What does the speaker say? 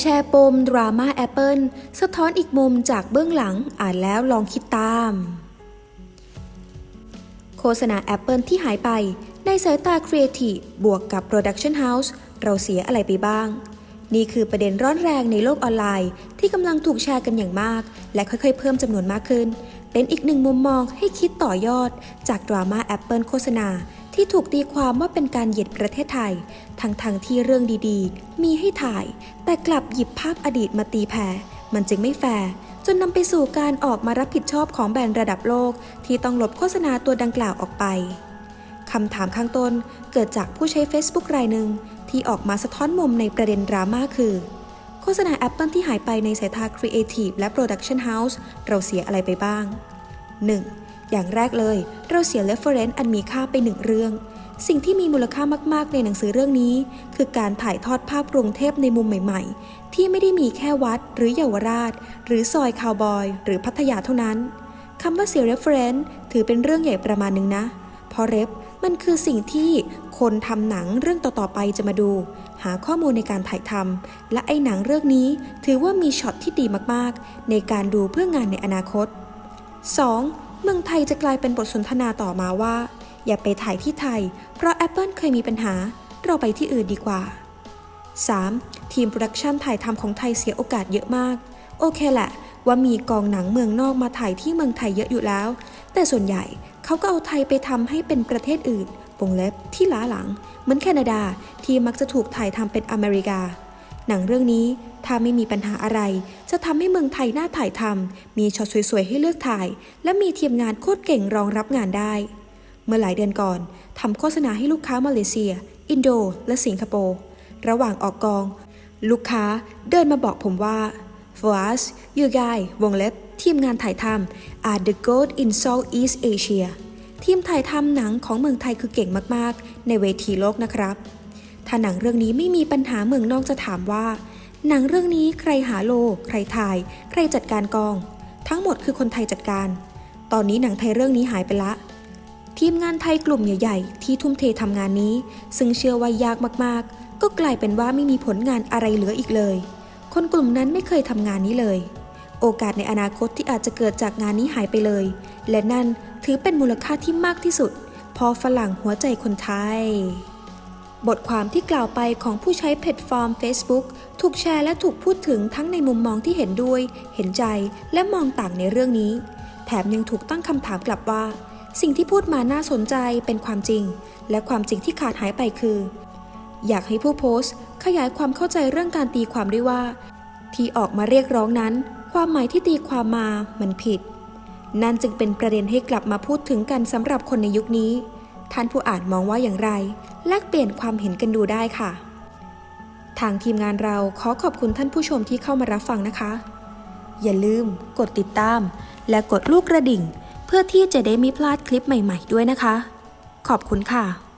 แชร์ปมดราม่าแอปเปิลสะท้อนอีกมุมจากเบื้องหลังอ่านแล้วลองคิดตาม โฆษณา Apple ที่หายไปในสายตาครีเอทีฟบวกกับ Production House เราเสียอะไรไปบ้าง นี่คือประเด็นร้อนแรงในโลกออนไลน์ ที่กำลังถูกแชร์กันอย่างมาก และค่อยๆ เพิ่มจำนวนมากขึ้น เป็นอีกหนึ่งมุมมองให้คิดต่อยอด จากดราม่า Apple โฆษณา ที่ถูกตีความว่าเป็นการเหยียดประเทศไทย ทั้งๆทที่เรื่องดีๆ มีให้ถ่าย แต่กลับหยิบภาพอดีตมาตีแผ่มันจึงไม่แฟร์จนนำไปสู่การออกมารับผิดชอบของแบรนด์ระดับโลก ที่ต้องลบโฆษณาตัวดังกล่าวออกไปคำถามข้างต้นเกิดจากผู้ใช้ Facebook รายหนึ่งที่ออกมาสะท้อนมุมในประเด็นดราม่าคือ โฆษณา Apple ที่หายไปในสายตา Creative และ Production House เราเสียอะไรไปบ้าง 1. อย่างแรกเลย เราเสีย reference อันมีค่าไปหนึ่งเรื่อง สิ่งที่มีมูลค่ามาก ๆ ในหนังสือเรื่องนี้ คือการถ่ายทอดภาพกรุงเทพในมุมใหม่ ๆ ที่ไม่ได้มีแค่วัด หรือเยาวราช หรือซอยคาวบอย หรือพัทยาเท่านั้นคำว่าเสีย reference ถือเป็นเรื่องใหญ่ประมาณนึงนะเพราะเรฟมันคือสิ่งที่คนทำหนังเรื่องต่อๆไปจะมาดู หาข้อมูลในการถ่ายทำและไอ้หนังเรื่องนี้ถือว่ามีช็อตที่ดีมากๆ ในการดูเพื่องานในอนาคต 2. เมืองไทยจะกลายเป็นบทสนทนาต่อมาว่า อย่าไปถ่ายที่ไทย เพราะ Apple เคยมีปัญหา เราไปที่อื่นดีกว่า 3. ทีมโปรดักชันถ่ายทำของไทยเสียโอกาสเยอะมาก โอเคแหละ ว่ามีกองหนังเมืองนอกมาถ่ายที่เมืองไทยเยอะอยู่แล้ว แต่ส่วนใหญ่เขาก็เอาไทยไปทำให้เป็นประเทศอื่นวงเล็บที่ล้าหลัง เหมือนแคนาดาที่มักจะถูกถ่ายทำเป็นอเมริกา หนังเรื่องนี้ถ้าไม่มีปัญหาอะไร จะทำให้เมืองไทยน่าถ่ายทำมีช็อตสวยๆให้เลือกถ่าย และมีทีมงานโคตรเก่งรองรับงานได้ เมื่อหลายเดือนก่อนทำโฆษณาให้ลูกค้ามาเลเซีย อินโด และสิงคโปร์ระหว่างออกกอง ลูกค้าเดินมาบอกผมว่า For us you guys วงเล็บ ทีมงานถ่ายทำ are the gold in Southeast Asia ทีมถ่ายทำหนังของเมืองไทยคือเก่งมากๆ ในเวทีโลกนะครับ ถ้าหนังเรื่องนี้ไม่มีปัญหาเมืองนอกจะถามว่า หนังเรื่องนี้ใครหาโล ใครถ่าย ใครจัดการกอง ทั้งหมดคือคนไทยจัดการ ตอนนี้หนังไทยเรื่องนี้หายไปละ ทีมงานไทยกลุ่มใหญ่ ๆ ที่ทุ่มเททำงานนี้ ซึ่งเชื่อว่ายากมากๆ ก็กลายเป็นว่าไม่มีผลงานอะไรเหลืออีกเลย คนกลุ่มนั้นไม่เคยทำงานนี้เลย โอกาสในอนาคตที่อาจจะเกิดจากงานนี้หายไปเลย และนั่นถือเป็นมูลค่าที่มากที่สุด พอฝรั่งหัวใจคนไทย บทความที่กล่าวไปของผู้ใช้แพลตฟอร์ม Facebook ถูกแชร์และถูกพูดถึงทั้งในมุมมองที่เห็นด้วย เห็นใจ และมองต่างในเรื่องนี้ แถมยังถูกตั้งคำถามกลับว่า สิ่งที่พูดมาน่าสนใจเป็นความจริง และความจริงที่ขาดหายไปคือ อยากให้ผู้โพสต์ ขยายความเข้าใจเรื่องการตีความด้วยว่า ที่ออกมาเรียกร้องนั้น ความหมายที่ตีความมามันผิด นั่นจึงเป็นประเด็นให้กลับมาพูดถึงกันสำหรับคนในยุคนี้ท่านผู้อ่านมองว่าอย่างไร แลกเปลี่ยนความเห็นกันดูได้ค่ะ ทางทีมงานเราขอขอบคุณท่านผู้ชมที่เข้ามารับฟังนะคะ อย่าลืม กดติดตาม และกดลูกกระดิ่ง เพื่อที่จะได้ไม่พลาดคลิปใหม่ ๆ ด้วยนะคะ ขอบคุณค่ะ